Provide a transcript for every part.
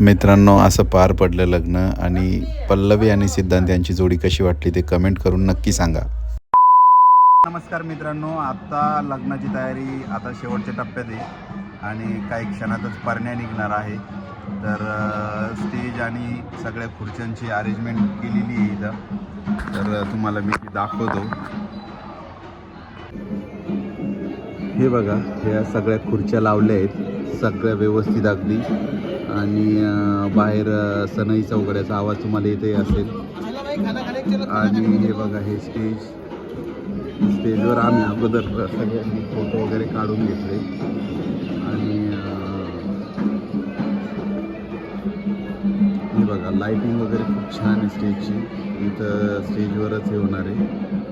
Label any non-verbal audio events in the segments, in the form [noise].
मित्रांनो असं पार पडलं लग्न आणि पल्लवी आणि सिद्धांत यांची जोडी कशी वाटली ते कमेंट करून नक्की सांगा. नमस्कार मित्रांनो आता लग्नाची तयारी आता शेवटच्या टप्प्यात आहे आणि काही क्षणातच परण्या निघणार आहे. तर स्टेज आणि सगळ्या खुर्च्यांची अरेंजमेंट केलेली आहे इथं. तर तुम्हाला मी ती दाखवतो. हे बघा ह्या सगळ्या खुर्च्या लावल्या आहेत. सगळ्या व्यवस्थित अगदी. आणि बाहेर सनई चौकड्याचा आवाज तुम्हाला येते असेल. आणि हे बघा हे स्टेज स्टेजवर आम्ही अगोदर सगळ्यांनी फोटो वगैरे काढून घेतले. आणि हे बघा लाईटिंग वगैरे खूप छान आहे स्टेजची इथं स्टेजवरच हे होणार आहे.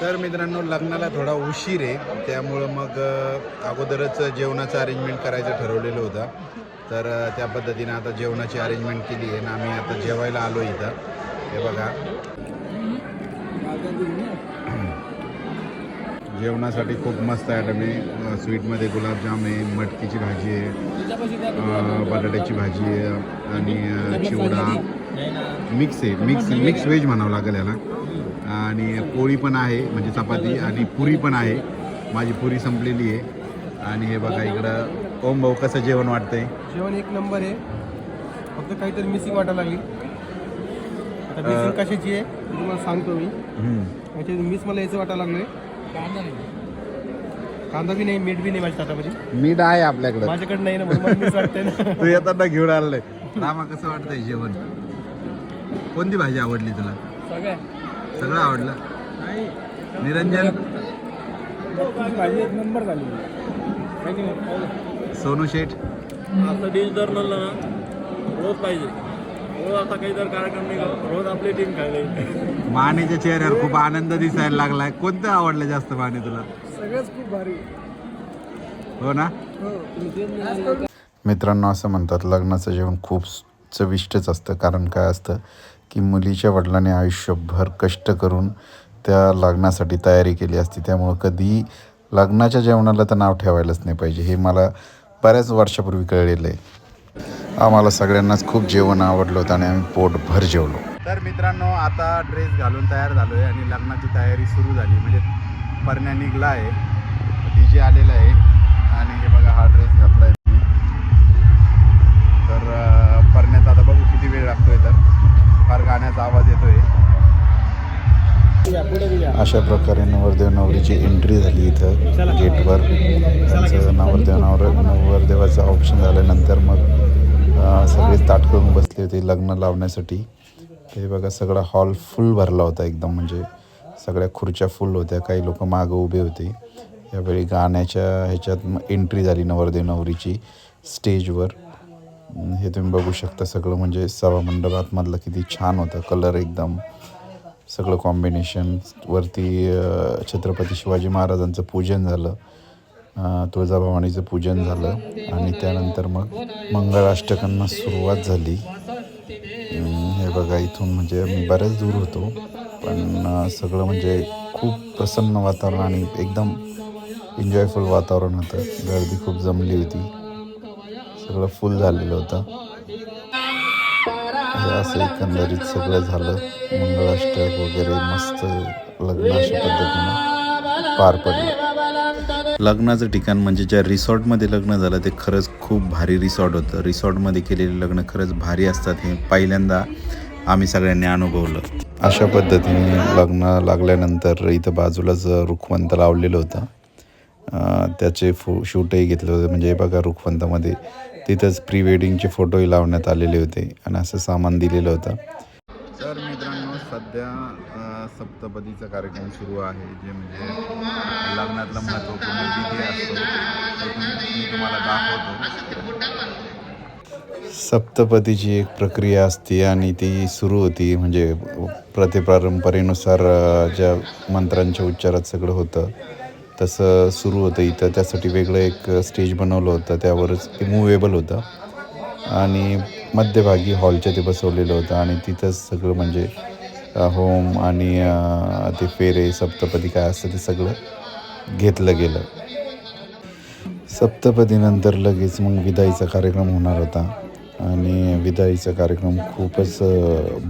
तर मित्रांनो लग्नाला थोडा उशीर आहे. त्यामुळं मग अगोदरच जेवणाचं अरेंजमेंट करायचं ठरवलेलं होतं. तर त्या पद्धतीनं आता जेवणाची अरेंजमेंट केली आहे ना आम्ही आता जेवायला आलो इथं. हे बघा. जेवणासाठी खूप मस्त आयटम आहे. स्वीटमध्ये गुलाबजाम आहे मटकीची भाजी आहे बटाट्याची भाजी आहे आणि चिवडा. मिक्स आहे. मिक्स मिक्स व्हेज म्हणावं लागेल याला. आणि पोळी पण आहे म्हणजे चपाती आणि पुरी पण आहे. माझी पुरी संपलेली आहे. आणि हे बघा इकडं ओम भाऊ कसं जेवण वाटतंय? जेवण एक नंबर आहे. फक्त काहीतरी मिसिंग वाटायला लागली. आता मिसिंग कशाची आहे ते तुम्हाला सांगतो मी. हम्म. याच्यात मिस मला याचं वाटायला लागलंय. कांदा बी नाही मीठ बी नाही माझ्या ताटामध्ये मीठ आहे आपल्याकडं. माझ्याकडे नाही ना म्हणून मला मिस वाटतंय ना. [laughs] तू येताना घेऊन आलंय रामा कसं वाटतंय जेवण? कोणती भाजी आवडली तुला? सगळ्या. सगळं आवडलं. नाही निरंजन. नंबर झाली नाही सोनू शेठ. आता डिश जर म्हणलं ना रोज पाहिजे. रोज आता काही जर कार्यक्रम निघाला रोज आपली टीम खायला मानेच्या चेहऱ्यावर खूप आनंद दिसायला लागलाय. कोणतं आवडलं जास्त माने तुला? सगळंच खूप भारी. हो ना? हो. मित्रांनो असं म्हणतात लग्नाचं जेवण खूप चविष्टच असतं. कारण काय असतं? की मुलीच्या वडिलांनी आयुष्यभर कष्ट करून त्या लग्नासाठी तयारी केली असती. त्यामुळं कधी लग्नाच्या जेवणाला तर नाव ठेवायलाच नाही पाहिजे. हे मला बऱ्याच वर्षापूर्वी कळलेलं आहे आम्हाला सगळ्यांनाच खूप जेवण आवडलं होतं आणि आम्ही पोटभर जेवलो. तर मित्रांनो आता ड्रेस घालून तयार झालो आहे आणि लग्नाची तयारी सुरू झाली. म्हणजे परण्या निघला आहे डी जे आलेला आहे आणि हे बघा हा ड्रेस घातला आहे मी. तर परण्यात आता बघू किती वेळ लागतोय तर. फार गाण्याचा आवाज येतोय. अशा प्रकारे नवरदेव नवरीची एंट्री झाली इथं गेटवर. त्यांचं नवरदेव नवर नवरदेवाचं ऑप्शन झाल्यानंतर मग सगळे ताट करून बसले होते लग्न लावण्यासाठी. ते बघा सगळा हॉल फुल भरला होता एकदम म्हणजे सगळ्या खुर्च्या फुल होत्या काही लोक मागं उभे होते. यावेळी गाण्याच्या ह्याच्यात एंट्री झाली नवरदेव नवरीची स्टेजवर हे तुम्ही बघू शकता सगळं. म्हणजे सभामंडप आतमधलं किती छान होतं. कलर एकदम. सगळं कॉम्बिनेशन वरती छत्रपती शिवाजी महाराजांचं पूजन झालं. तुळजाभवानीचं पूजन झालं. आणि त्यानंतर मग मंगळाष्टकांना सुरुवात झाली. हे बघा इथून म्हणजे मी बऱ्याच दूर होतो. पण सगळं म्हणजे खूप प्रसन्न वातावरण आणि एकदम एन्जॉयफुल वातावरण होतं. गर्दी खूप जमली होती. सगळं फुल झालेलं होतं. हे असं एकंदरीत सगळं झालं. मंगळाष्टक वगैरे मस्त लग्न अशा पद्धतीनं पार पडलं. लग्नाचं ठिकाण म्हणजे ज्या रिसॉर्टमध्ये लग्न झालं ते खरंच खूप भारी रिसॉर्ट होतं. रिसॉर्टमध्ये केलेले लग्न खरंच भारी असतात हे पहिल्यांदा आम्ही सगळ्यांनी अनुभवलं. अशा पद्धतीने लग्न लागल्यानंतर इथं बाजूलाच रुखवंत लावलेलं होतं. त्याचे फो शूटही घेतले होते. म्हणजे बघा रुखवंतामध्ये तिथंच प्री वेडिंगचे फोटोही लावण्यात आलेले होते आणि असं सामान दिलेलं होतं. तर मित्रांनो सध्या सप्तपदीचा कार्यक्रम सुरू आहे जे म्हणजे लग्नातला महत्त्वपूर्ण विधी असतो मी तुम्हाला दाखवतो. सप्तपदीची एक प्रक्रिया असते आणि ती सुरू होती म्हणजे प्रतिपरंपरेनुसार ज्या मंत्रांच्या उच्चारात सगळं होतं तसं सुरू होतं इथं. त्यासाठी वेगळं एक स्टेज बनवलं होतं. त्यावरच ते मुवेबल होतं. आणि मध्यभागी हॉलच्या ते बसवलेलं होतं. आणि तिथंच सगळं म्हणजे होम आणि ते फेरे सप्तपदी काय असतं ते सगळं घेतलं गेलं. सप्तपदीनंतर लगेच मग विदाईचा कार्यक्रम होणार होता. आणि विदाईचा कार्यक्रम खूपच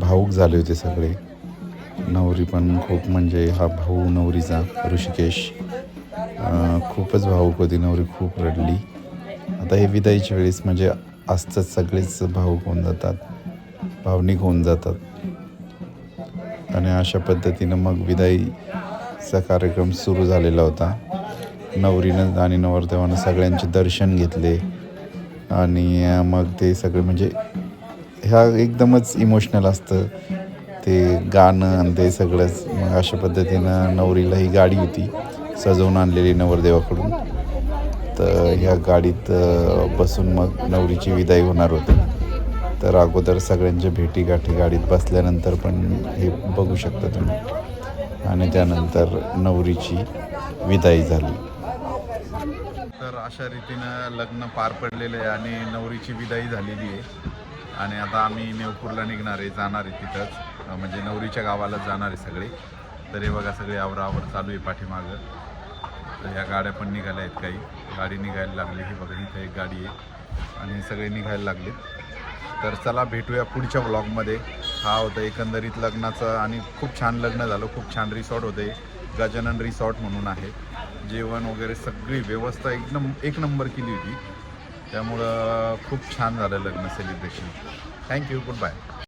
भाऊक झाले होते सगळे. नवरी पण खूप म्हणजे हा भाऊ नवरीचा ऋषिकेश. खूपच भावूक होती नवरी खूप रडली. आता हे विदाईच्या वेळेस म्हणजे असतात सगळेच भावूक होऊन जातात भावनिक होऊन जातात. आणि अशा पद्धतीनं मग विदाईचा कार्यक्रम सुरू झालेला होता. नवरीनं आणि नवरदेवानं सगळ्यांचे दर्शन घेतले. आणि मग ते सगळे म्हणजे ह्या एकदमच इमोशनल असतं. ते गाणं आणि ते सगळंच. मग अशा पद्धतीनं नवरीला ही गाडी होती. सजवून आणलेली नवरदेवाकडून. तर ह्या गाडीत बसून मग नवरीची विदाई होणार होती. तर अगोदर सगळ्यांच्या भेटीगाठी गाडीत बसल्यानंतर पण हे बघू शकता तुम्ही. आणि त्यानंतर नवरीची विदाई झाली. तर अशा रीतीनं लग्न पार पडलेलं आहे आणि नवरीची विदाई झालेली आहे. आणि आता आम्ही नेवपूरला निघणार आहे जाणार आहे तिथंच. म्हणजे नवरीच्या गावालाच जाणार आहे सगळे. तर हे बघा सगळे आवरावर चालू आहे पाठीमागं. तर ह्या गाड्या पण निघाल्या आहेत काही. गाडी निघायला लागली ही बघा इथं एक गाडी आहे. आणि सगळे निघायला लागले तर चला भेटूया पुढच्या ब्लॉगमध्ये हा होता एकंदरीत लग्नाचं आणि खूप छान लग्न झालं. खूप छान रिसॉर्ट होते. गजानन रिसॉर्ट म्हणून आहे. जेवण वगैरे सगळी व्यवस्था एकदम एक नंबर केली होती. त्यामुळं खूप छान झालं लग्न सेलिब्रेशन थँक्यू गुड बाय